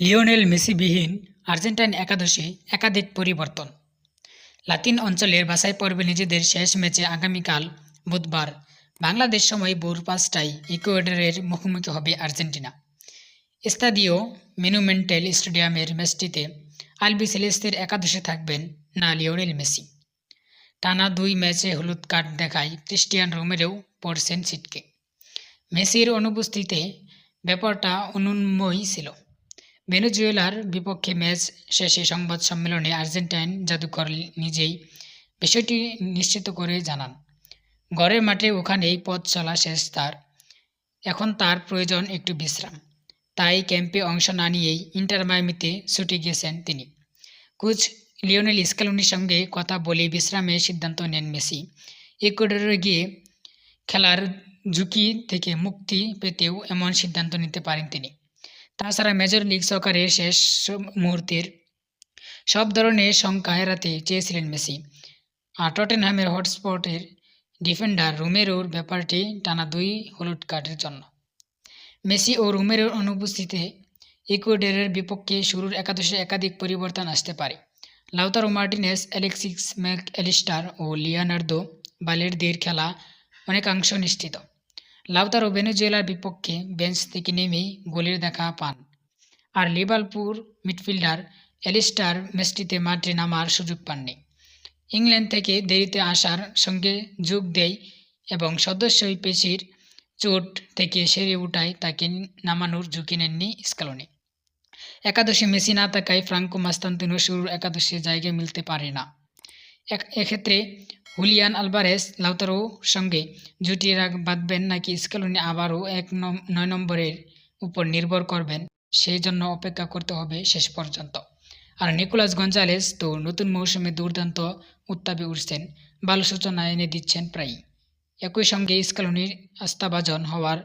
Lionel মেসিবিহীন Argentine একাদশে একাধিক পরিবর্তন। লাতিন অঞ্চলের বাছাই পর্বে নিজেদের শেষ ম্যাচে আগামীকাল বুধবার বাংলাদেশ সময় ভোর পাঁচটায় ইকুয়েডরের মুখোমুখি হবে আর্জেন্টিনা। স্তাদিও মেনুমেন্টাল স্টেডিয়ামের ম্যাচটিতে আলবি সেলেস্তের একাদশে থাকবেন না লিওনেল মেসি। টানা দুই ম্যাচে হলুদ কার্ড দেখায় ক্রিস্টিয়ান রোমেরও পড়ছেন ছিটকে মেসির অনুপস্থিতিতে ব্যাপারটা অনুন্ময়ী ছিল। ভেনেজুয়েলার বিপক্ষে ম্যাচ শেষে সংবাদ সম্মেলনে আর্জেন্টাইন জাদুকর নিজেই বিষয়টি নিশ্চিত করে জানান। ঘরের মাঠে ওখানেই পথ চলা শেষ তার। এখন তার প্রয়োজন একটু বিশ্রাম। তাই ক্যাম্পে অংশ না নিয়েই ইন্টার মায়ামিতে ছুটে গিয়েছেন তিনি। কোচ লিওনেল স্ক্যালোনির সঙ্গে কথা বলে বিশ্রামের সিদ্ধান্ত নেন মেসি। ইকুয়েডরে গিয়ে খেলার ঝুঁকি থেকে মুক্তি পেতেও এমন সিদ্ধান্ত নিতে পারেন তিনি। তাছাড়া মেজর লিগ সকারের শেষ মুহূর্তের সব ধরনের শঙ্কা এড়াতে চেয়েছিলেন মেসি। আর টটেনহামের হটস্পটের ডিফেন্ডার রুমেরোর ব্যাপারটি টানা দুই হলুদ কার্ডের জন্য। মেসি ও রোমেরোর অনুপস্থিতিতে ইকুয়েডরের বিপক্ষে শুরুর একাদশে একাধিক পরিবর্তন আসতে পারে। Lautaro Martinez, Alexis Mac Allister ও লিওনার্দো বালেরদের খেলা অনেকাংশ নিশ্চিত। লাউতারো ভেনেজুয়েলার বিপক্ষে বেঞ্চ থেকে নেমেই গোলের দেখা পান। আর লিভারপুল মিডফিল্ডার অ্যালিস্টার ম্যাচটিতে মাঠে নামার সুযোগ পাননি। ইংল্যান্ড থেকে দেরিতে আসার সঙ্গে যোগ দেয় এবং সদস্যই পেশির চোট থেকে সেরে উঠায় তাকে নামানোর ঝুঁকি নেননি স্কালনি। একাদশে মেসি না থাকায় ফ্রাঙ্কো মাস্তান্তিনো শুরুর একাদশে জায়গা মিলতে পারে না। এক্ষেত্রে হুলিয়ান আলভারেস লাউতারো সঙ্গে জুটি বাঁধবেন নাকি স্কেলনি আবারও এক নয় নম্বরের উপর নির্ভর করবেন? সেই জন্য অপেক্ষা করতে হবে শেষ পর্যন্ত। আর নিকোলাস গঞ্জালেস তো নতুন মৌসুমে দুর্দান্ত উত্তাপে উঠছেন, ভালো সূচনা এনে দিচ্ছেন প্রায়ই। একই সঙ্গে স্কালনির আস্থাভাজন হওয়ার